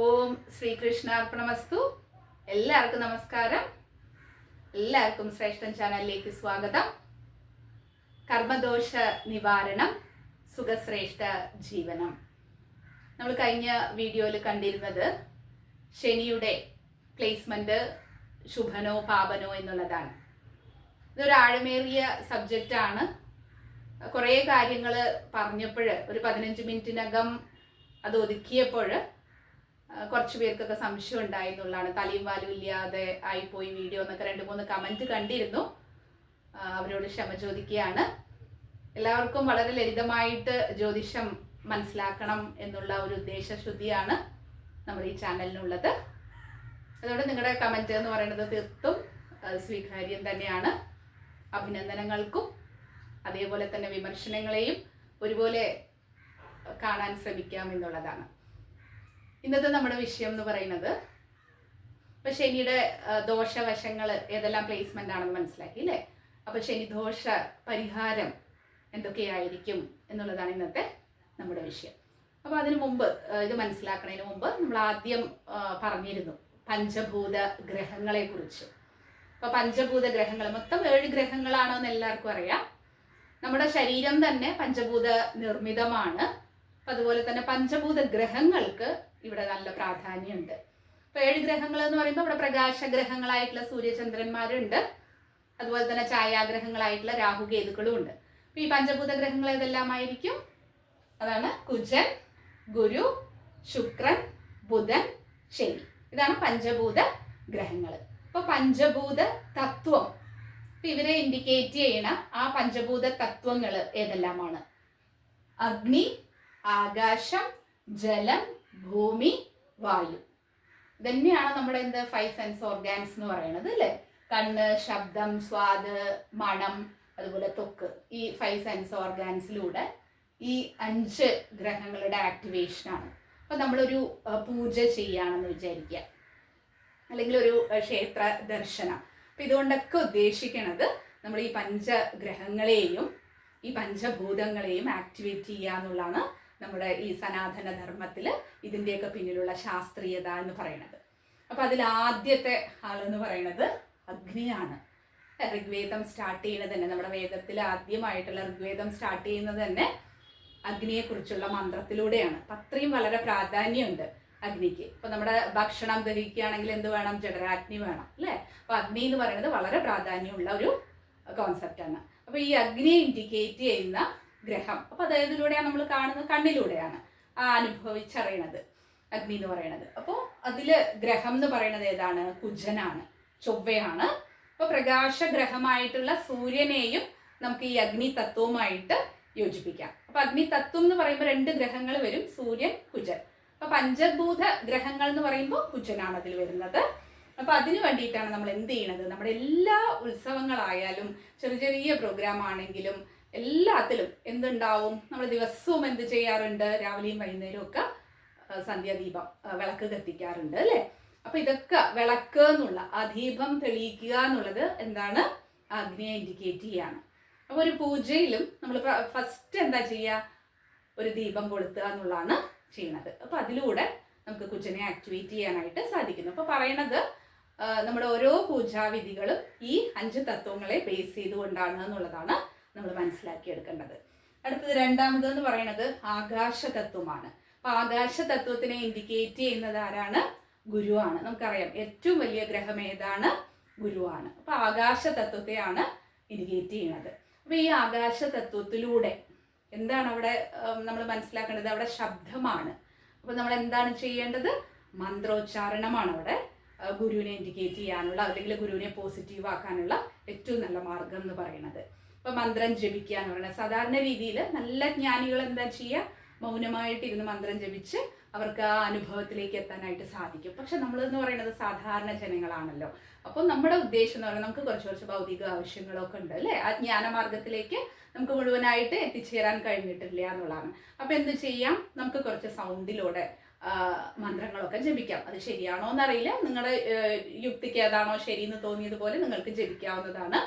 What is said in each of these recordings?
ഓം ശ്രീകൃഷ്ണാർപ്പണമസ്തു. എല്ലാവർക്കും നമസ്കാരം. എല്ലാവർക്കും ശ്രേഷ്ഠൻ ചാനലിലേക്ക് സ്വാഗതം. കർമ്മദോഷ നിവാരണം സുഖശ്രേഷ്ഠ ജീവനം. നമ്മൾ കഴിഞ്ഞ വീഡിയോയിൽ കണ്ടിരുന്നത് ശനിയുടെ പ്ലേസ്മെന്റ് ശുഭനോ പാപനോ എന്നുള്ളതാണ്. ഇതൊരു ആഴമേറിയ സബ്ജക്റ്റാണ് കുറേ കാര്യങ്ങൾ പറഞ്ഞപ്പോൾ ഒരു പതിനഞ്ച് മിനിറ്റിനകം അത് ഒതുക്കിയപ്പോൾ കുറച്ച് പേർക്കൊക്കെ സംശയം ഉണ്ടായി എന്നുള്ളതാണ്. തലയും വാലും ഇല്ലാതെ ആയിപ്പോയി വീഡിയോ എന്നൊക്കെ രണ്ട് മൂന്ന് കമന്റ് കണ്ടിരുന്നു. അവരോട് ക്ഷമ ചോദിക്കുകയാണ്. എല്ലാവർക്കും വളരെ ലളിതമായിട്ട് ജ്യോതിഷം മനസ്സിലാക്കണം എന്നുള്ള ഒരു ഉദ്ദേശശുദ്ധിയാണ് നമ്മുടെ ഈ ചാനലിനുള്ളത്. അതുകൊണ്ട് നിങ്ങളുടെ കമന്റ് എന്ന് പറയുന്നത് തീർത്തും സ്വീകാര്യം തന്നെയാണ്. അഭിനന്ദനങ്ങൾക്കും അതേപോലെ തന്നെ വിമർശനങ്ങളെയും ഒരുപോലെ കാണാൻ ശ്രമിക്കാം എന്നുള്ളതാണ്. ഇന്നത്തെ നമ്മുടെ വിഷയം എന്ന് പറയുന്നത് ഇപ്പൊ ശനിയുടെ ദോഷവശങ്ങൾ ഏതെല്ലാം പ്ലേസ്മെന്റ് ആണെന്ന് മനസ്സിലാക്കി അല്ലേ? അപ്പൊ ശനി ദോഷ പരിഹാരം എന്തൊക്കെയായിരിക്കും എന്നുള്ളതാണ് ഇന്നത്തെ നമ്മുടെ വിഷയം. അപ്പൊ അതിനു മുമ്പ് ഇത് മനസ്സിലാക്കുന്നതിന് മുമ്പ് നമ്മൾ ആദ്യം പറഞ്ഞിരുന്നു പഞ്ചഭൂത ഗ്രഹങ്ങളെ കുറിച്ച് അപ്പൊ പഞ്ചഭൂത ഗ്രഹങ്ങൾ മൊത്തം ഏഴ് ഗ്രഹങ്ങളാണോ എന്ന് എല്ലാവർക്കും അറിയാം. നമ്മുടെ ശരീരം തന്നെ പഞ്ചഭൂത നിർമ്മിതമാണ്. അതുപോലെ തന്നെ പഞ്ചഭൂത ഗ്രഹങ്ങൾക്ക് ഇവിടെ നല്ല പ്രാധാന്യമുണ്ട്. അപ്പൊ ഏഴ് ഗ്രഹങ്ങൾ എന്ന് പറയുമ്പോൾ ഇവിടെ പ്രകാശഗ്രഹങ്ങളായിട്ടുള്ള സൂര്യചന്ദ്രന്മാരുണ്ട്. അതുപോലെ തന്നെ ഛായാഗ്രഹങ്ങളായിട്ടുള്ള രാഹുകേതുക്കളും ഉണ്ട് അപ്പൊ ഈ പഞ്ചഭൂത ഗ്രഹങ്ങൾ ഏതെല്ലാമായിരിക്കും? അതാണ് കുജൻ ഗുരു ശുക്രൻ ബുധൻ ശനി. ഇതാണ് പഞ്ചഭൂത ഗ്രഹങ്ങൾ അപ്പൊ പഞ്ചഭൂത തത്വം അപ്പൊ ഇവരെ ഇൻഡിക്കേറ്റ് ചെയ്യണ ആ പഞ്ചഭൂത തത്വങ്ങൾ ഏതെല്ലാമാണ്? അഗ്നി ആകാശം ജലം ഭൂമി വായു. ഇതന്നെയാണ് നമ്മുടെ എന്ത് ഫൈവ് സെൻസ് ഓർഗാൻസ് എന്ന് പറയുന്നത് അല്ലേ? കണ്ണ് ശബ്ദം സ്വാദ് മണം അതുപോലെ തൊക്ക് ഈ ഫൈവ് സെൻസ് ഓർഗാൻസിലൂടെ ഈ അഞ്ച് ഗ്രഹങ്ങളുടെ ആക്ടിവേഷനാണ് അപ്പൊ നമ്മളൊരു പൂജ ചെയ്യാണെന്ന് വിചാരിക്കുക. അല്ലെങ്കിൽ ഒരു ക്ഷേത്ര ദർശനം. അപ്പൊ ഇതുകൊണ്ടൊക്കെ ഉദ്ദേശിക്കുന്നത് നമ്മൾ ഈ പഞ്ചഗ്രഹങ്ങളെയും ഈ പഞ്ചഭൂതങ്ങളെയും ആക്ടിവേറ്റ് ചെയ്യുക എന്നുള്ളതാണ് നമ്മുടെ ഈ സനാതന ധർമ്മത്തിൽ ഇതിന്റെയൊക്കെ പിന്നിലുള്ള ശാസ്ത്രീയത എന്ന് പറയുന്നത്. അപ്പോൾ അതിൽ ആദ്യത്തെ ആളെന്ന് പറയുന്നത് അഗ്നിയാണ്. ഋഗ്വേദം സ്റ്റാർട്ട് ചെയ്യുന്നത് തന്നെ നമ്മുടെ വേദത്തിൽ ആദ്യമായിട്ടുള്ള ഋഗ്വേദം സ്റ്റാർട്ട് ചെയ്യുന്നത് തന്നെ അഗ്നിയെക്കുറിച്ചുള്ള മന്ത്രത്തിലൂടെയാണ്. അപ്പം അത്രയും വളരെ പ്രാധാന്യമുണ്ട് അഗ്നിക്ക്. ഇപ്പൊ നമ്മുടെ ഭക്ഷണം ദഹിക്കുകയാണെങ്കിൽ എന്ത് വേണം? ജഠരാഗ്നി വേണം അല്ലേ? അപ്പൊ അഗ്നി എന്ന് പറയുന്നത് വളരെ പ്രാധാന്യമുള്ള ഒരു കോൺസെപ്റ്റാണ് ആണ്. അപ്പൊ ഈ അഗ്നിയെ ഇൻഡിക്കേറ്റ് ചെയ്യുന്ന ഗ്രഹം. അപ്പൊ അത് ഏതിലൂടെയാണ് നമ്മൾ കാണുന്നത്? കണ്ണിലൂടെയാണ് ആ അനുഭവിച്ചറിയണത്. അഗ്നി എന്ന് പറയുന്നത് അപ്പോൾ അതിൽ ഗ്രഹം എന്ന് പറയുന്നത് ഏതാണ്? കുജനാണ്. ചൊവ്വയാണ്. അപ്പൊ പ്രകാശഗ്രഹമായിട്ടുള്ള സൂര്യനെയും നമുക്ക് ഈ അഗ്നി തത്വവുമായിട്ട് യോജിപ്പിക്കാം. അപ്പോൾ അഗ്നി തത്വം എന്ന് പറയുമ്പോൾ രണ്ട് ഗ്രഹങ്ങൾ വരും. സൂര്യൻ കുജൻ. അപ്പോൾ പഞ്ചഭൂത ഗ്രഹങ്ങൾ എന്ന് പറയുമ്പോൾ കുജനാണ് അതിൽ വരുന്നത്. അപ്പോൾ അതിനു വേണ്ടിയിട്ടാണ് നമ്മൾ എന്ത് ചെയ്യണത്? നമ്മുടെ എല്ലാ ഉത്സവങ്ങളായാലും ചെറിയ ചെറിയ പ്രോഗ്രാം ആണെങ്കിലും എല്ലാത്തിലും എന്തുണ്ടാവും? നമ്മൾ ദിവസവും എന്ത് ചെയ്യാറുണ്ട്? രാവിലെയും വൈകുന്നേരവും ഒക്കെ സന്ധ്യാദീപം വിളക്ക് കത്തിക്കാറുണ്ട് അല്ലേ? അപ്പൊ ഇതൊക്കെ വിളക്ക് എന്നുള്ള ആ ദീപം തെളിയിക്കുക എന്നുള്ളത് എന്താണ്? അഗ്നിയെ ഇൻഡിക്കേറ്റ് ചെയ്യാണ്. അപ്പൊ ഒരു പൂജയിലും നമ്മൾ ഫസ്റ്റ് എന്താ ചെയ്യുക ഒരു ദീപം കൊളുത്തുക എന്നുള്ളതാണ് ചെയ്യുന്നത്. അപ്പൊ അതിലൂടെ നമുക്ക് കുജനെ ആക്ടിവേറ്റ് ചെയ്യാനായിട്ട് സാധിക്കുന്നു. അപ്പൊ പറയണത് നമ്മുടെ ഓരോ പൂജാവിധികളും ഈ അഞ്ച് തത്വങ്ങളെ ബേസ് ചെയ്തുകൊണ്ടാണ് എന്നുള്ളതാണ് നമ്മൾ മനസ്സിലാക്കിയെടുക്കേണ്ടത് അടുത്തത് രണ്ടാമത് എന്ന് പറയുന്നത് ആകാശ തത്വമാണ് അപ്പൊ ആകാശ തത്വത്തിനെ ഇൻഡിക്കേറ്റ് ചെയ്യുന്നത് ആരാണ്? ഗുരുവാണ്. നമുക്കറിയാം ഏറ്റവും വലിയ ഗ്രഹം ഏതാണ്? ഗുരുവാണ്. അപ്പൊ ആകാശ തത്വത്തെയാണ് ഇൻഡിക്കേറ്റ് ചെയ്യുന്നത്. അപ്പൊ ഈ ആകാശ തത്വത്തിലൂടെ എന്താണ് അവിടെ നമ്മൾ മനസ്സിലാക്കേണ്ടത്? അവിടെ ശബ്ദമാണ്. അപ്പൊ നമ്മൾ എന്താണ് ചെയ്യേണ്ടത്? മന്ത്രോച്ചാരണമാണ് അവിടെ ഗുരുവിനെ ഇൻഡിക്കേറ്റ് ചെയ്യാനുള്ള അല്ലെങ്കിൽ ഗുരുവിനെ പോസിറ്റീവ് ആക്കാനുള്ള ഏറ്റവും നല്ല മാർഗം എന്ന് പറയുന്നത്. ഇപ്പൊ മന്ത്രം ജപിക്കുക എന്ന് പറയുന്നത്. സാധാരണ രീതിയിൽ നല്ല ജ്ഞാനികൾ എന്താ ചെയ്യുക? മൗനമായിട്ട് ഇരുന്ന് മന്ത്രം ജപിച്ച് അവർക്ക് ആ അനുഭവത്തിലേക്ക് എത്താനായിട്ട് സാധിക്കും. പക്ഷെ നമ്മൾ എന്ന് പറയുന്നത് സാധാരണ ജനങ്ങളാണല്ലോ. അപ്പോൾ നമ്മുടെ ഉദ്ദേശം എന്ന് പറയുന്നത് നമുക്ക് കുറച്ച് കുറച്ച് ഭൗതിക ആവശ്യങ്ങളൊക്കെ ഉണ്ട് അല്ലേ? ആ ജ്ഞാനമാർഗത്തിലേക്ക് നമുക്ക് മുഴുവനായിട്ട് എത്തിച്ചേരാൻ കഴിഞ്ഞിട്ടില്ല എന്നുള്ളതാണ്. അപ്പോൾ എന്ത് ചെയ്യാം? നമുക്ക് കുറച്ച് സൗണ്ടിലൂടെ മന്ത്രങ്ങളൊക്കെ ജപിക്കാം. അത് ശരിയാണോ എന്നറിയില്ല. നിങ്ങളുടെ യുക്തിക്ക് ഏതാണോ എന്ന് തോന്നിയതുപോലെ നിങ്ങൾക്ക് ജപിക്കാവുന്നതാണ്.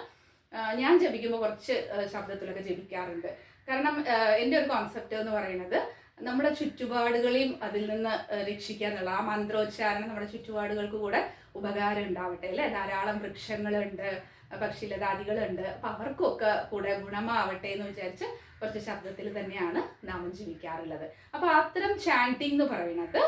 ഞാൻ ജപിക്കുമ്പോൾ കുറച്ച് ശബ്ദത്തിലൊക്കെ ജപിക്കാറുണ്ട്. കാരണം എന്റെ ഒരു കോൺസെപ്റ്റ് എന്ന് പറയുന്നത് നമ്മുടെ ചുറ്റുപാടുകളെയും അതിൽ നിന്ന് രക്ഷിക്കുക എന്നുള്ള ആ മന്ത്രോച്ചാരണം നമ്മുടെ ചുറ്റുപാടുകൾക്ക് കൂടെ ഉപകാരം ഉണ്ടാവട്ടെ അല്ലേ? ധാരാളം വൃക്ഷങ്ങളുണ്ട് പക്ഷിലതാദികളുണ്ട്. അപ്പം അവർക്കൊക്കെ കൂടെ ഗുണമാവട്ടെ എന്ന് വിചാരിച്ച് കുറച്ച് ശബ്ദത്തിൽ തന്നെയാണ് നാമം ജീവിക്കാറുള്ളത് അപ്പോൾ അത്തരം ചാന്റിംഗ് എന്ന് പറയുന്നത്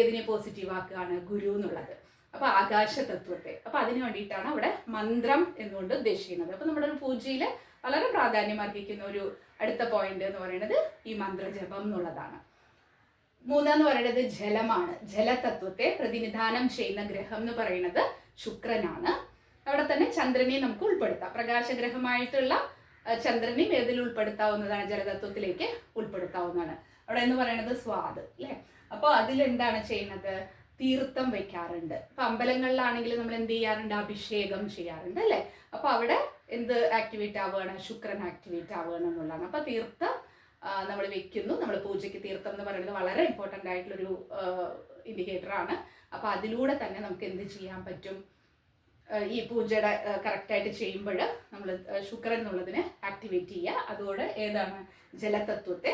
ഏതിനെ പോസിറ്റീവ് ആക്കുകയാണ്? ഗുരു എന്നുള്ളത്. അപ്പോൾ ആകാശ തത്വത്തെ അപ്പോൾ അതിനു വേണ്ടിയിട്ടാണ് അവിടെ മന്ത്രം എന്നുകൊണ്ട് ഉദ്ദേശിക്കുന്നത്. അപ്പോൾ നമ്മുടെ ഒരു പൂജയിൽ വളരെ പ്രാധാന്യം അർഹിക്കുന്ന ഒരു അടുത്ത പോയിന്റ് എന്ന് പറയുന്നത് ഈ മന്ത്രജപം എന്നുള്ളതാണ്. മൂന്നെന്ന് പറയുന്നത് ജലമാണ്. ജലതത്വത്തെ പ്രതിനിധാനം ചെയ്യുന്ന ഗ്രഹം എന്ന് പറയുന്നത് ശുക്രനാണ്. അവിടെ തന്നെ ചന്ദ്രനെ നമുക്ക് ഉൾപ്പെടുത്താം. പ്രകാശഗ്രഹമായിട്ടുള്ള ചന്ദ്രനെയും ഏതിൽ ഉൾപ്പെടുത്താവുന്നതാണ്? ജലതത്വത്തിലേക്ക് ഉൾപ്പെടുത്താവുന്നതാണ്. അവിടെ എന്ന് പറയുന്നത് സ്വാദ് അല്ലേ? അപ്പോൾ അതിലെന്താണ് ചെയ്യുന്നത്? തീർത്ഥം വെക്കാറുണ്ട് ഇപ്പൊ അമ്പലങ്ങളിലാണെങ്കിൽ നമ്മൾ എന്ത് ചെയ്യാറുണ്ട്? അഭിഷേകം ചെയ്യാറുണ്ട് അല്ലെ? അപ്പൊ അവിടെ എന്ത് ആക്ടിവേറ്റ് ആവുകയാണ്? ശുക്രൻ ആക്ടിവേറ്റ് ആവുകയാണ് എന്നുള്ളതാണ്. അപ്പൊ തീർത്ഥം നമ്മൾ വെക്കുന്നു നമ്മൾ പൂജയ്ക്ക് തീർത്ഥം എന്ന് പറയുന്നത് വളരെ ഇമ്പോർട്ടന്റ് ആയിട്ടുള്ളൊരു ഇൻഡിക്കേറ്റർ ആണ്. അപ്പൊ അതിലൂടെ തന്നെ നമുക്ക് എന്ത് ചെയ്യാൻ പറ്റും? ഈ പൂജയുടെ കറക്റ്റായിട്ട് ചെയ്യുമ്പോൾ നമ്മൾ ശുക്രൻ എന്നുള്ളതിനെ ആക്ടിവേറ്റ് ചെയ്യുക. അതോടെ ഏതാണ്? ജലതത്വത്തെ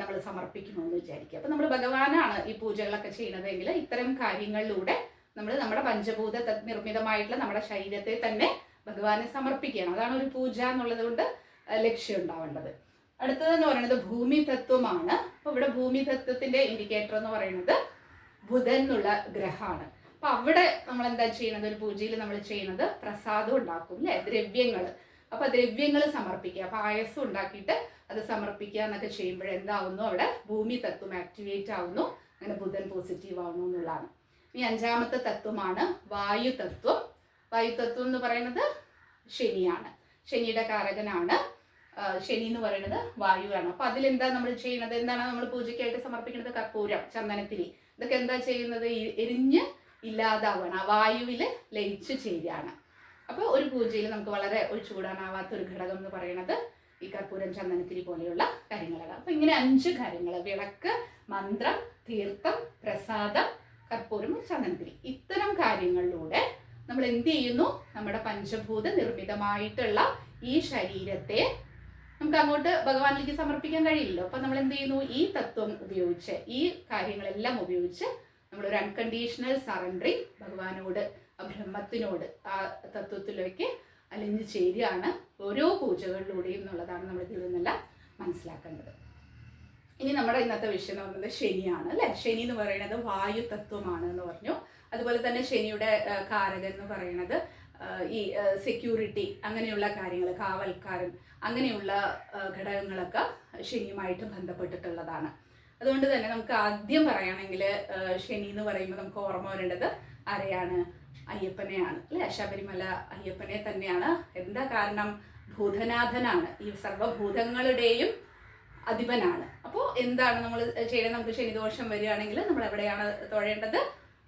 നമ്മൾ സമർപ്പിക്കണമെന്ന് വിചാരിക്കുക. അപ്പം നമ്മൾ ഭഗവാനാണ് ഈ പൂജകളൊക്കെ ചെയ്യുന്നതെങ്കിൽ ഇത്തരം കാര്യങ്ങളിലൂടെ നമ്മൾ നമ്മുടെ പഞ്ചഭൂത നിർമ്മിതമായിട്ടുള്ള നമ്മുടെ ശരീരത്തെ തന്നെ ഭഗവാനെ സമർപ്പിക്കുകയാണ്. അതാണ് ഒരു പൂജ എന്നുള്ളത് കൊണ്ട് ലക്ഷ്യം ഉണ്ടാവേണ്ടത്. അടുത്തതെന്ന് പറയുന്നത് ഭൂമി തത്വമാണ്. അപ്പോൾ ഇവിടെ ഭൂമി തത്വത്തിന്റെ ഇൻഡിക്കേറ്റർ എന്ന് പറയുന്നത് ബുധൻ എന്നുള്ള ഗ്രഹമാണ്. അപ്പൊ അവിടെ നമ്മൾ എന്താ ചെയ്യുന്നത് ഒരു പൂജയിൽ നമ്മൾ ചെയ്യുന്നത് പ്രസാദം ഉണ്ടാക്കും അല്ലെ? ദ്രവ്യങ്ങൾ അപ്പൊ ദ്രവ്യങ്ങൾ സമർപ്പിക്കുക. പായസം ഉണ്ടാക്കിയിട്ട് അത് സമർപ്പിക്കുക എന്നൊക്കെ ചെയ്യുമ്പോൾ എന്താവുന്നു? അവിടെ ഭൂമി തത്വം ആക്ടിവേറ്റ് ആവുന്നു. അങ്ങനെ ബുധൻ പോസിറ്റീവ് ആവുന്നു എന്നുള്ളതാണ്. ഇനി അഞ്ചാമത്തെ തത്വമാണ് വായു തത്വം. വായു തത്വം എന്ന് പറയുന്നത് ശനിയാണ്. ശനിയുടെ കാരകനാണ്. ശനി എന്ന് പറയുന്നത് വായുവാണ്. അപ്പൊ അതിലെന്താ നമ്മൾ ചെയ്യുന്നത്? എന്താണ് നമ്മൾ പൂജയ്ക്കായിട്ട് സമർപ്പിക്കുന്നത്? കർപ്പൂരം ചന്ദനത്തിരി. ഇതൊക്കെ എന്താ ചെയ്യുന്നത്? ഈ എരിഞ്ഞ് ഇല്ലാതാവുകയാണ് ആ വായുവിൽ ലയിച്ചു ചേരുകയാണ്. അപ്പോൾ ഒരു പൂജയിൽ നമുക്ക് വളരെ ഒഴിച്ചുകൂടാനാവാത്ത ഒരു ഘടകം എന്ന് പറയുന്നത് ഈ കർപ്പൂരം ചന്ദനത്തിരി പോലെയുള്ള കാര്യങ്ങളാണ്. അപ്പോൾ ഇങ്ങനെ അഞ്ച് കാര്യങ്ങൾ വിളക്ക് മന്ത്രം തീർത്ഥം പ്രസാദം കർപ്പൂരം ചന്ദനത്തിരി. ഇത്തരം കാര്യങ്ങളിലൂടെ നമ്മൾ എന്ത് ചെയ്യുന്നു? നമ്മുടെ പഞ്ചഭൂത നിർമ്മിതമായിട്ടുള്ള ഈ ശരീരത്തെ നമുക്ക് അങ്ങോട്ട് ഭഗവാനിലേക്ക് സമർപ്പിക്കാൻ കഴിയില്ലല്ലോ. അപ്പൊ നമ്മൾ എന്ത് ചെയ്യുന്നു? ഈ തത്വം ഉപയോഗിച്ച് ഈ കാര്യങ്ങളെല്ലാം ഉപയോഗിച്ച് നമ്മളൊരു അൺകണ്ടീഷണൽ സറണ്ടറിങ് ഭഗവാനോട് ബ്രഹ്മത്തിനോട് ആ തത്വത്തിലേക്ക് അലിഞ്ഞു ചേരുകയാണ് ഓരോ പൂജകളിലൂടെയും എന്നുള്ളതാണ് നമ്മൾ ഇതിൽ നിന്നെല്ലാം മനസ്സിലാക്കേണ്ടത്. ഇനി നമ്മുടെ ഇന്നത്തെ വിഷയം എന്ന് പറയുന്നത് ശനിയാണ് അല്ലെ? ശനി എന്ന് പറയുന്നത് വായു തത്വമാണ് എന്ന് പറഞ്ഞു. അതുപോലെ തന്നെ ശനിയുടെ കാരകൻ എന്ന് പറയുന്നത് ഈ സെക്യൂരിറ്റി അങ്ങനെയുള്ള കാര്യങ്ങൾ കാവൽക്കാരൻ അങ്ങനെയുള്ള ഘടകങ്ങളൊക്കെ ശനിയുമായിട്ട് ബന്ധപ്പെട്ടിട്ടുള്ളതാണ്. അതുകൊണ്ട് തന്നെ നമുക്ക് ആദ്യം പറയുകയാണെങ്കിൽ ശനി എന്ന് പറയുമ്പോൾ നമുക്ക് ഓർമ്മ വരേണ്ടത് ആരെയാണ്? അയ്യപ്പനെയാണ്. അല്ലെ? ശബരിമല അയ്യപ്പനെ തന്നെയാണ്. എന്താ കാരണം? ഭൂതനാഥനാണ്. ഈ സർവഭൂതങ്ങളുടെയും അധിപനാണ്. അപ്പോൾ എന്താണ് നമ്മൾ ചെയ്യുന്നത് നമുക്ക് ശനിദോഷം വരികയാണെങ്കിൽ നമ്മൾ എവിടെയാണ് തൊഴേണ്ടത്?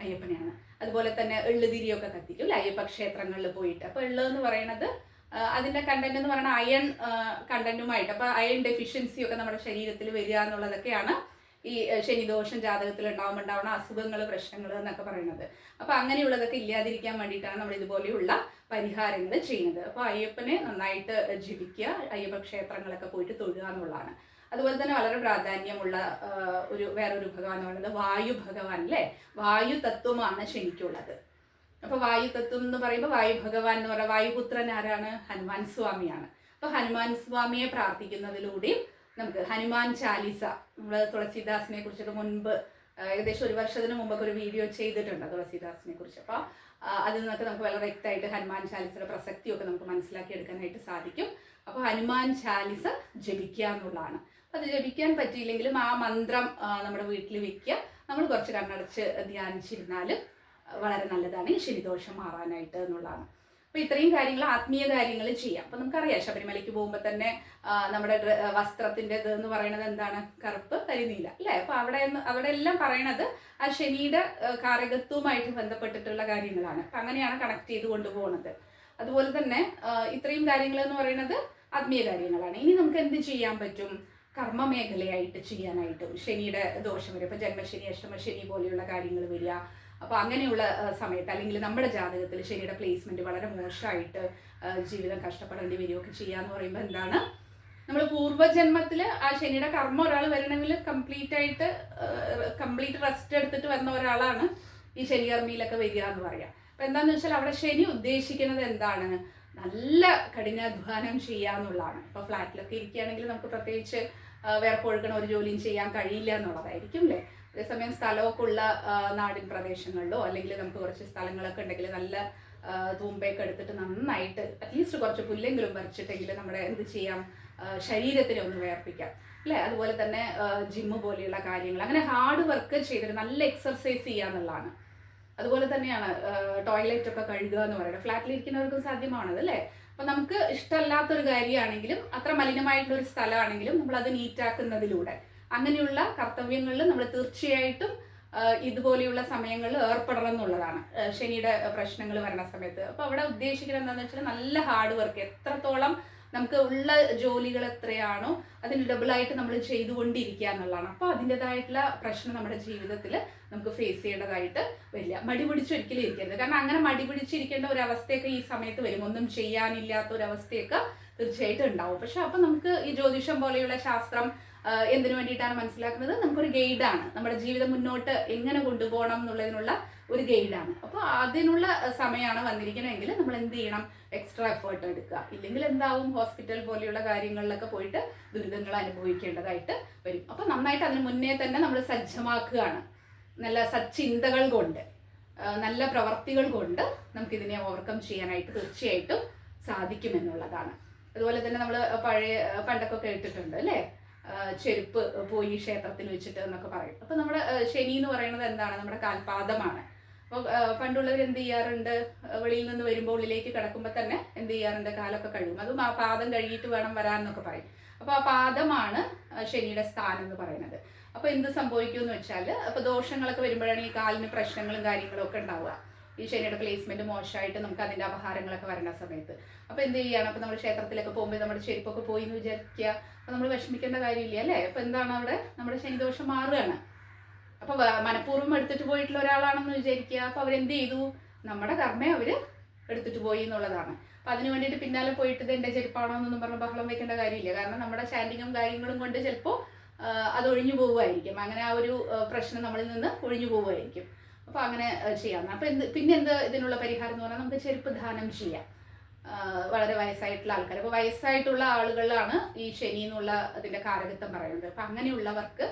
അയ്യപ്പനെയാണ്. അതുപോലെ തന്നെ എള്ളുതിരിയൊക്കെ കത്തിക്കും അല്ലെ? അയ്യപ്പ ക്ഷേത്രങ്ങളിൽ പോയിട്ട്. അപ്പോൾ എള്ള് എന്ന് പറയുന്നത് അതിന്റെ കണ്ടന്റ് എന്ന് പറയുന്നത് അയൺ കണ്ടന്റുമായിട്ട് അപ്പോൾ അയൺ ഡെഫിഷ്യൻസി ഒക്കെ നമ്മുടെ ശരീരത്തിൽ വരിക എന്നുള്ളതൊക്കെയാണ് ഈ ശനിദോഷം ജാതകത്തിൽ ഉണ്ടാവുമ്പോൾ ഉണ്ടാവുന്ന അസുഖങ്ങൾ പ്രശ്നങ്ങൾ എന്നൊക്കെ പറയുന്നത്. അപ്പോൾ അങ്ങനെയുള്ളതൊക്കെ ഇല്ലാതിരിക്കാൻ വേണ്ടിയിട്ടാണ് നമ്മൾ ഇതുപോലെയുള്ള പരിഹാരങ്ങൾ ചെയ്യുന്നത്. അപ്പോൾ അയ്യപ്പനെ നന്നായിട്ട് ജപിക്കുക അയ്യപ്പ ക്ഷേത്രങ്ങളൊക്കെ പോയിട്ട് തൊഴുക എന്നുള്ളതാണ്. അതുപോലെ തന്നെ വളരെ പ്രാധാന്യമുള്ള ഒരു വേറൊരു ഭഗവാൻ പറയുന്നത് വായു ഭഗവാൻ അല്ലേ? വായു തത്വമാണ് ശനിക്കുള്ളത്. അപ്പൊ വായു തത്വം എന്ന് പറയുമ്പോൾ വായു ഭഗവാൻ എന്ന് പറയുക വായുപുത്രൻ ആരാണ്? ഹനുമാൻ സ്വാമിയാണ്. അപ്പൊ ഹനുമാൻ സ്വാമിയെ പ്രാർത്ഥിക്കുന്നതിലൂടെയും നമുക്ക് ഹനുമാൻ ചാലിസ നമ്മൾ തുളസീദാസിനെ കുറിച്ചൊക്കെ മുൻപ് ഏകദേശം ഒരു വർഷത്തിന് മുമ്പൊക്കെ ഒരു വീഡിയോ ചെയ്തിട്ടുണ്ട് തുളസീദാസിനെ കുറിച്ച്. അപ്പോൾ അതിൽ നിന്നൊക്കെ നമുക്ക് വളരെ വ്യക്തമായിട്ട് ഹനുമാൻ ചാലിസയുടെ പ്രസക്തിയൊക്കെ നമുക്ക് മനസ്സിലാക്കി എടുക്കാനായിട്ട് സാധിക്കും. അപ്പോൾ ഹനുമാൻ ചാലിസ ജപിക്കുക എന്നുള്ളതാണ്. അത് ജപിക്കാൻ പറ്റിയില്ലെങ്കിലും ആ മന്ത്രം നമ്മുടെ വീട്ടിൽ വെക്കുക. നമ്മൾ കുറച്ച് കണ്ണടച്ച് ധ്യാനിച്ചിരുന്നാലും വളരെ നല്ലതാണ്. ഈ ശനിദോഷം മാറാനായിട്ട് എന്നുള്ളതാണ്. അപ്പോൾ ഇത്രയും കാര്യങ്ങൾ ആത്മീയ കാര്യങ്ങൾ ചെയ്യാം. അപ്പോൾ നമുക്കറിയാം ശബരിമലയ്ക്ക് പോകുമ്പോൾ തന്നെ നമ്മുടെ വസ്ത്രത്തിന്റെ ഇത് എന്ന് പറയുന്നത് എന്താണ്? കറുപ്പ് കരിനീല അല്ലേ? അപ്പോൾ അവിടെ അവിടെ എല്ലാം പറയണത് ആ ശനിയുടെ കാരകത്വവുമായിട്ട് ബന്ധപ്പെട്ടിട്ടുള്ള കാര്യങ്ങളാണ്. അപ്പം അങ്ങനെയാണ് കണക്ട് ചെയ്ത് കൊണ്ടുപോകുന്നത് അതുപോലെ തന്നെ ഇത്രയും കാര്യങ്ങൾ എന്ന് പറയുന്നത് ആത്മീയ കാര്യങ്ങളാണ്. ഇനി നമുക്ക് എന്ത് ചെയ്യാൻ പറ്റും? കർമ്മ മേഖലയായിട്ട് ചെയ്യാനായിട്ടും ശനിയുടെ ദോഷം വരും. ഇപ്പം ജന്മശനി അഷ്ടമശനി പോലെയുള്ള കാര്യങ്ങൾ വരിക. അപ്പോൾ അങ്ങനെയുള്ള സമയത്ത് അല്ലെങ്കിൽ നമ്മുടെ ജാതകത്തിൽ ശനിയുടെ പ്ലേസ്മെന്റ് വളരെ മോശമായിട്ട് ജീവിതം കഷ്ടപ്പെടേണ്ടി വരികയൊക്കെ ചെയ്യാന്ന് പറയുമ്പോൾ എന്താണ്? നമ്മൾ പൂർവജന്മത്തിൽ ആ ശനിയുടെ കർമ്മം ഒരാൾ വരണമെങ്കിൽ കംപ്ലീറ്റ് ആയിട്ട് കംപ്ലീറ്റ് റെസ്റ്റ് എടുത്തിട്ട് വന്ന ഒരാളാണ് ഈ ശനികർമ്മിയിലൊക്കെ വരിക എന്ന് പറയാം. അപ്പം എന്താണെന്ന് വെച്ചാൽ അവിടെ ശനി ഉദ്ദേശിക്കുന്നത് എന്താണ്? നല്ല കഠിനാധ്വാനം ചെയ്യാന്നുള്ളതാണ് ഇപ്പോൾ ഫ്ലാറ്റിലൊക്കെ ഇരിക്കുകയാണെങ്കിൽ നമുക്ക് പ്രത്യേകിച്ച് വേർപ്പൊഴുക്കണ ഒരു ജോലിയും ചെയ്യാൻ കഴിയില്ല എന്നുള്ളതായിരിക്കും അല്ലേ? അതേസമയം സ്ഥലമൊക്കെ ഉള്ള നാടിൻ പ്രദേശങ്ങളിലോ അല്ലെങ്കിൽ നമുക്ക് കുറച്ച് സ്ഥലങ്ങളൊക്കെ ഉണ്ടെങ്കിൽ നല്ല തൂമ്പയൊക്കെ എടുത്തിട്ട് നന്നായിട്ട് അറ്റ്ലീസ്റ്റ് കുറച്ച് പുല്ലെങ്കിലും പറിച്ചിട്ടെങ്കിൽ നമ്മുടെ എന്ത് ചെയ്യാം? ശരീരത്തിനെ ഒന്ന് വേർപ്പിക്കാം. അല്ലേ? അതുപോലെ തന്നെ ജിമ്മ് പോലെയുള്ള കാര്യങ്ങൾ. അങ്ങനെ ഹാർഡ് വർക്ക് ചെയ്തിട്ട് നല്ല എക്സർസൈസ് ചെയ്യുക എന്നുള്ളതാണ്. അതുപോലെ തന്നെയാണ് ടോയ്ലറ്റ് ഒക്കെ കഴുകുക എന്ന് പറയുന്നത്. ഫ്ലാറ്റിലിരിക്കുന്നവർക്കും സാധ്യമാണത് അല്ലേ? അപ്പം നമുക്ക് ഇഷ്ടമല്ലാത്തൊരു കാര്യമാണെങ്കിലും അത്ര മലിനമായിട്ടുള്ള ഒരു സ്ഥലമാണെങ്കിലും നമ്മൾ അത് നീറ്റാക്കുന്നതിലൂടെ അങ്ങനെയുള്ള കർത്തവ്യങ്ങളിൽ നമ്മൾ തീർച്ചയായിട്ടും ഇതുപോലെയുള്ള സമയങ്ങളിൽ ഏർപ്പെടണം എന്നുള്ളതാണ് ശനിയുടെ പ്രശ്നങ്ങൾ വരുന്ന സമയത്ത്. അപ്പോൾ അവിടെ ഉദ്ദേശിക്കുന്നത് എന്താണെന്ന് വെച്ചാൽ നല്ല ഹാർഡ് വർക്ക് എത്രത്തോളം നമുക്ക് ഉള്ള ജോലികൾ എത്രയാണോ അതിന് ഡബിളായിട്ട് നമ്മൾ ചെയ്തുകൊണ്ടിരിക്കുക എന്നുള്ളതാണ്. അപ്പോൾ അതിന്റെതായിട്ടുള്ള പ്രശ്നം നമ്മുടെ ജീവിതത്തിൽ നമുക്ക് ഫേസ് ചെയ്യേണ്ടതായിട്ട് വരില്ല. മടി പിടിച്ചൊരിക്കലും ഇരിക്കരുത്. കാരണം അങ്ങനെ മടി പിടിച്ചിരിക്കേണ്ട ഒരു അവസ്ഥയൊക്കെ ഈ സമയത്ത് വരും. ഒന്നും ചെയ്യാനില്ലാത്ത ഒരു തീർച്ചയായിട്ടും ഉണ്ടാവും. പക്ഷെ അപ്പം നമുക്ക് ഈ ജ്യോതിഷം പോലെയുള്ള ശാസ്ത്രം എന്തിനു വേണ്ടിയിട്ടാണ് മനസ്സിലാക്കുന്നത്? നമുക്കൊരു ഗൈഡാണ് നമ്മുടെ ജീവിതം മുന്നോട്ട് എങ്ങനെ കൊണ്ടുപോകണം എന്നുള്ളതിനുള്ള ഒരു ഗൈഡാണ് അപ്പോൾ അതിനുള്ള സമയമാണ് വന്നിരിക്കണമെങ്കിൽ നമ്മൾ എന്ത് ചെയ്യണം? എക്സ്ട്രാ എഫേർട്ട് എടുക്കുക. ഇല്ലെങ്കിൽ എന്താവും? ഹോസ്പിറ്റൽ പോലെയുള്ള കാര്യങ്ങളിലൊക്കെ പോയിട്ട് ദുരിതങ്ങൾ അനുഭവിക്കേണ്ടതായിട്ട് വരും. അപ്പോൾ നന്നായിട്ട് അതിന് മുന്നേ തന്നെ നമ്മൾ സജ്ജമാക്കുകയാണ്. നല്ല സച്ചിന്തകൾ കൊണ്ട് നല്ല പ്രവർത്തികൾ കൊണ്ട് നമുക്കിതിനെ ഓവർകം ചെയ്യാനായിട്ട് തീർച്ചയായിട്ടും സാധിക്കുമെന്നുള്ളതാണ്. അതുപോലെ തന്നെ നമ്മൾ പഴയ പണ്ടൊക്കെ കേട്ടിട്ടുണ്ട് അല്ലേ? ചെരുപ്പ് പോയി ക്ഷേത്രത്തിൽ വെച്ചിട്ട് എന്നൊക്കെ പറയും. അപ്പോൾ നമ്മുടെ ശനി എന്ന് പറയുന്നത് എന്താണ്? നമ്മുടെ കാൽപാദമാണ്. അപ്പോൾ പണ്ടുള്ളവർ എന്ത് ചെയ്യാറുണ്ട്? വെളിയിൽ നിന്ന് വരുമ്പോൾ ഉള്ളിലേക്ക് കിടക്കുമ്പോൾ തന്നെ എന്ത് ചെയ്യാറുണ്ട്? കാലൊക്കെ കഴിയും അതും ആ പാദം കഴുകിയിട്ട് വേണം വരാൻ എന്നൊക്കെ പറയും. അപ്പോൾ ആ പാദമാണ് ശനിയുടെ സ്ഥാനം എന്ന് പറയുന്നത്. അപ്പോൾ എന്ത് സംഭവിക്കുമെന്ന് വെച്ചാൽ അപ്പോൾ ദോഷങ്ങളൊക്കെ വരുമ്പോഴാണ് ഈ കാലിന് പ്രശ്നങ്ങളും കാര്യങ്ങളും ഒക്കെ ഉണ്ടാവുക. ഈ ശനിയുടെ പ്ലേസ്മെന്റ് മോശമായിട്ട് നമുക്ക് അതിന്റെ അപഹാരങ്ങളൊക്കെ വരുന്ന സമയത്ത്. അപ്പൊ എന്ത് ചെയ്യാണ് അപ്പൊ നമ്മൾ ക്ഷേത്രത്തിലൊക്കെ പോകുമ്പോൾ നമ്മുടെ ചെരുപ്പൊക്കെ പോയി എന്ന് വിചാരിക്കുക. അപ്പൊ നമ്മൾ വിഷമിക്കേണ്ട കാര്യമില്ല അല്ലേ? അപ്പൊ എന്താണ് അവിടെ? നമ്മുടെ ശനിദോഷം മാറുകയാണ്. അപ്പൊ മനഃപൂർവം എടുത്തിട്ട് പോയിട്ടുള്ള ഒരാളാണെന്ന് വിചാരിക്കുക. അപ്പൊ അവരെന്ത് ചെയ്തു? നമ്മുടെ കർമ്മ അവർ എടുത്തിട്ട് പോയി എന്നുള്ളതാണ്. അപ്പൊ അതിന് വേണ്ടിയിട്ട് പിന്നാലെ പോയിട്ട് ഇത് എന്റെ ചെരുപ്പാണോ എന്നൊന്നും പറഞ്ഞ് ബഹളം വെക്കേണ്ട കാര്യമില്ല. കാരണം നമ്മുടെ ചാൻഡിങ്ങും കാര്യങ്ങളും കൊണ്ട് ചിലപ്പോൾ അത് ഒഴിഞ്ഞു പോവുമായിരിക്കും. അങ്ങനെ ആ ഒരു പ്രശ്നം നമ്മളിൽ നിന്ന് ഒഴിഞ്ഞു പോവുമായിരിക്കും. അപ്പോൾ അങ്ങനെ ചെയ്യാം. അപ്പൊ എന്ത് പിന്നെ എന്ത് ഇതിനുള്ള പരിഹാരം എന്ന് പറഞ്ഞാൽ നമുക്ക് ചെരുപ്പ് ദാനം ചെയ്യാം. വളരെ വയസ്സായിട്ടുള്ള ആൾക്കാർ. അപ്പോൾ വയസ്സായിട്ടുള്ള ആളുകളാണ് ഈ ശനി എന്നുള്ള അതിന്റെ കാരകത്വം പറയുന്നത്. അപ്പം അങ്ങനെയുള്ളവർക്ക്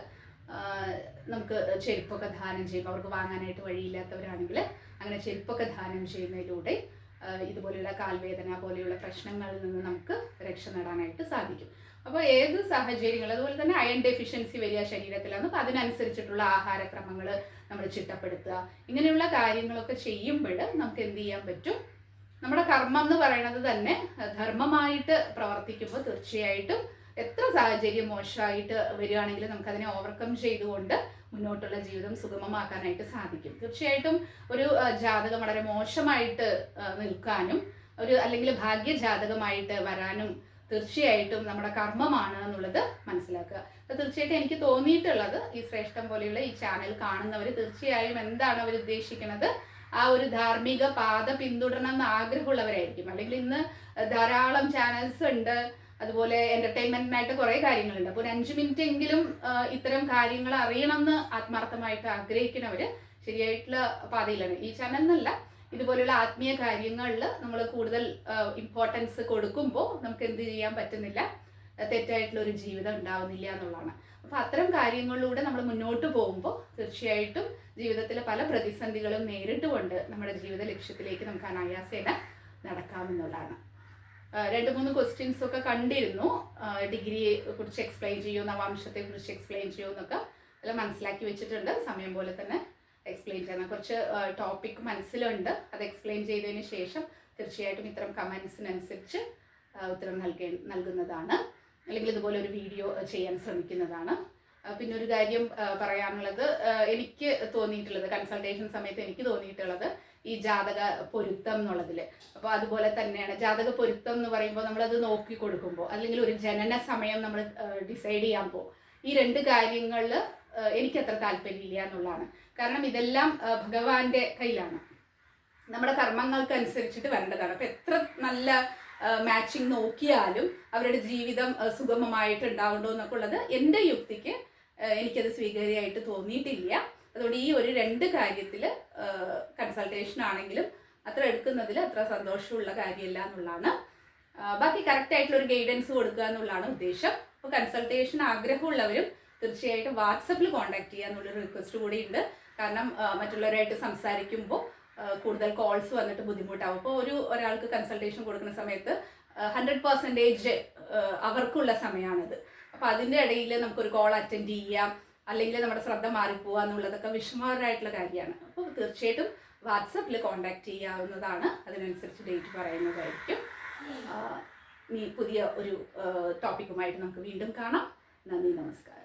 നമുക്ക് ചെരുപ്പൊക്കെ ദാനം ചെയ്യുമ്പോൾ അവർക്ക് വാങ്ങാനായിട്ട് വഴിയില്ലാത്തവരാണെങ്കിൽ അങ്ങനെ ചെരുപ്പൊക്കെ ദാനം ചെയ്യുന്നതിലൂടെ ഇതുപോലെയുള്ള കാൽവേദന പോലെയുള്ള പ്രശ്നങ്ങളിൽ നിന്ന് നമുക്ക് രക്ഷ നേടാനായിട്ട് സാധിക്കും. അപ്പോൾ ഏത് സാഹചര്യങ്ങൾ? അതുപോലെ തന്നെ അയൺ ഡെഫിഷ്യൻസി വരിക ശരീരത്തിലാണ് അപ്പോൾ അതിനനുസരിച്ചിട്ടുള്ള ആഹാരക്രമങ്ങൾ നമ്മൾ ചിട്ടപ്പെടുത്തുക. ഇങ്ങനെയുള്ള കാര്യങ്ങളൊക്കെ ചെയ്യുമ്പോൾ നമുക്ക് എന്ത് ചെയ്യാൻ പറ്റും? നമ്മുടെ കർമ്മം എന്ന് പറയുന്നത് തന്നെ ധർമ്മമായിട്ട് പ്രവർത്തിക്കുമ്പോൾ തീർച്ചയായിട്ടും എത്ര സാഹചര്യം മോശമായിട്ട് വരികയാണെങ്കിലും നമുക്കതിനെ ഓവർകം ചെയ്തുകൊണ്ട് മുന്നോട്ടുള്ള ജീവിതം സുഗമമാക്കാനായിട്ട് സാധിക്കും. തീർച്ചയായിട്ടും ഒരു ജാതകം വളരെ മോശമായിട്ട് നിൽക്കാനും ഒരു അല്ലെങ്കിൽ ഭാഗ്യ ജാതകമായിട്ട് വരാനും തീർച്ചയായിട്ടും നമ്മുടെ കർമ്മമാണ് എന്നുള്ളത് മനസ്സിലാക്കുക. അപ്പൊ തീർച്ചയായിട്ടും എനിക്ക് തോന്നിയിട്ടുള്ളത് ഈ ശ്രേഷ്ഠം പോലെയുള്ള ഈ ചാനൽ കാണുന്നവർ തീർച്ചയായും എന്താണ് അവർ ഉദ്ദേശിക്കുന്നത്? ആ ഒരു ധാർമ്മിക പാത പിന്തുടരണം എന്ന് ആഗ്രഹമുള്ളവരായിരിക്കും. അല്ലെങ്കിൽ ഇന്ന് ധാരാളം ചാനൽസ് ഉണ്ട്. അതുപോലെ എന്റർടൈൻമെന്റിനായിട്ട് കുറെ കാര്യങ്ങളുണ്ട്. അപ്പോൾ ഒരു അഞ്ച് മിനിറ്റ് എങ്കിലും ഇത്തരം കാര്യങ്ങൾ അറിയണം എന്ന് ആത്മാർത്ഥമായിട്ട് ആഗ്രഹിക്കുന്നവര് ശരിയായിട്ടുള്ള പാതയിലാണ്. ഈ ചാനൽ എന്നല്ല ഇതുപോലെയുള്ള ആത്മീയ കാര്യങ്ങളിൽ നമ്മൾ കൂടുതൽ ഇമ്പോർട്ടൻസ് കൊടുക്കുമ്പോൾ നമുക്ക് എന്ത് ചെയ്യാൻ പറ്റുന്നില്ല തെറ്റായിട്ടുള്ള ഒരു ജീവിതം ഉണ്ടാവുന്നില്ല എന്നുള്ളതാണ്. അപ്പൊ അത്തരം കാര്യങ്ങളിലൂടെ നമ്മൾ മുന്നോട്ട് പോകുമ്പോൾ തീർച്ചയായിട്ടും ജീവിതത്തിലെ പല പ്രതിസന്ധികളും നേരിട്ടുകൊണ്ട് നമ്മുടെ ജീവിത ലക്ഷ്യത്തിലേക്ക് നമുക്ക് അനായാസേന നടക്കാമെന്നുള്ളതാണ്. രണ്ട് മൂന്ന് ക്വസ്റ്റ്യൻസ് ഒക്കെ കണ്ടിരുന്നു. ഡിഗ്രിയെ കുറിച്ച് എക്സ്പ്ലെയിൻ ചെയ്യൂ നവാംശത്തെ കുറിച്ച് എക്സ്പ്ലെയിൻ ചെയ്യൂ എന്നൊക്കെ മനസ്സിലാക്കി വെച്ചിട്ടുണ്ട്. സമയം പോലെ തന്നെ എക്സ്പ്ലെയിൻ ചെയ്യണം കുറച്ച് ടോപ്പിക് മനസ്സിലുണ്ട്. അത് എക്സ്പ്ലെയിൻ ചെയ്തതിന് ശേഷം തീർച്ചയായിട്ടും ഇത്തരം കമൻസിനനുസരിച്ച് ഉത്തരം നൽകേ നൽകുന്നതാണ്. അല്ലെങ്കിൽ ഇതുപോലെ ഒരു വീഡിയോ ചെയ്യാൻ ശ്രമിക്കുന്നതാണ്. പിന്നെ ഒരു കാര്യം പറയാനുള്ളത് എനിക്ക് തോന്നിയിട്ടുള്ളത് കൺസൾട്ടേഷൻ സമയത്ത് എനിക്ക് തോന്നിയിട്ടുള്ളത് ഈ ജാതക പൊരുത്തം എന്നുള്ളതിൽ അപ്പോൾ അതുപോലെ തന്നെയാണ് ജാതക പൊരുത്തം എന്ന് പറയുമ്പോൾ നമ്മളത് നോക്കി കൊടുക്കുമ്പോൾ അല്ലെങ്കിൽ ഒരു ജനന സമയം നമ്മൾ ഡിസൈഡ് ചെയ്യാൻ പോകും ഈ രണ്ട് കാര്യങ്ങളിൽ എനിക്ക് അത്ര താല്പര്യമില്ല എന്നുള്ളതാണ്. കാരണം ഇതെല്ലാം ഭഗവാന്റെ കയ്യിലാണ്. നമ്മുടെ കർമ്മങ്ങൾക്ക് അനുസരിച്ചിട്ട് വരേണ്ടതാണ്. അപ്പം എത്ര നല്ല മാച്ചിങ് നോക്കിയാലും അവരുടെ ജീവിതം സുഗമമായിട്ട് ഉണ്ടാവുണ്ടോ എന്നൊക്കെ ഉള്ളത് എന്റെ യുക്തിക്ക് എനിക്കത് സ്വീകാര്യമായിട്ട് തോന്നിയിട്ടില്ല. അതുകൊണ്ട് ഈ ഒരു രണ്ട് കാര്യത്തിൽ കൺസൾട്ടേഷൻ ആണെങ്കിലും അത്ര എടുക്കുന്നതിൽ അത്ര സന്തോഷമുള്ള കാര്യമല്ല എന്നുള്ളതാണ്. ബാക്കി കറക്റ്റ് ആയിട്ടുള്ള ഒരു ഗൈഡൻസ് കൊടുക്കുക എന്നുള്ളതാണ് ഉദ്ദേശം. അപ്പോൾ കൺസൾട്ടേഷൻ ആഗ്രഹമുള്ളവരും തീർച്ചയായിട്ടും വാട്സപ്പിൽ കോൺടാക്ട് ചെയ്യുക എന്നുള്ളൊരു റിക്വസ്റ്റ് കൂടിയുണ്ട്. കാരണം മറ്റുള്ളവരായിട്ട് സംസാരിക്കുമ്പോൾ കൂടുതൽ കോൾസ് വന്നിട്ട് ബുദ്ധിമുട്ടാവും. അപ്പോൾ ഒരു ഒരാൾക്ക് കൺസൾട്ടേഷൻ കൊടുക്കുന്ന സമയത്ത് ഹൺഡ്രഡ് പെർസെന്റേജ് അവർക്കുള്ള സമയമാണിത് അപ്പോൾ അതിന്റെ ഇടയിൽ നമുക്കൊരു കോൾ അറ്റൻഡ് ചെയ്യാം. അല്ലെങ്കിൽ നമ്മുടെ ശ്രദ്ധ മാറിപ്പോവുക എന്നുള്ളതൊക്കെ വിഷമകരമായിട്ടുള്ള കാര്യമാണ്. അപ്പോൾ തീർച്ചയായിട്ടും വാട്സപ്പിൽ കോൺടാക്ട് ചെയ്യാവുന്നതാണ്. അതിനനുസരിച്ച് ഡേറ്റ് പറയുന്നതായിരിക്കും. ഇനി പുതിയ ഒരു ടോപ്പിക്കുമായിട്ട് നമുക്ക് വീണ്ടും കാണാം. നന്ദി നമസ്കാരം.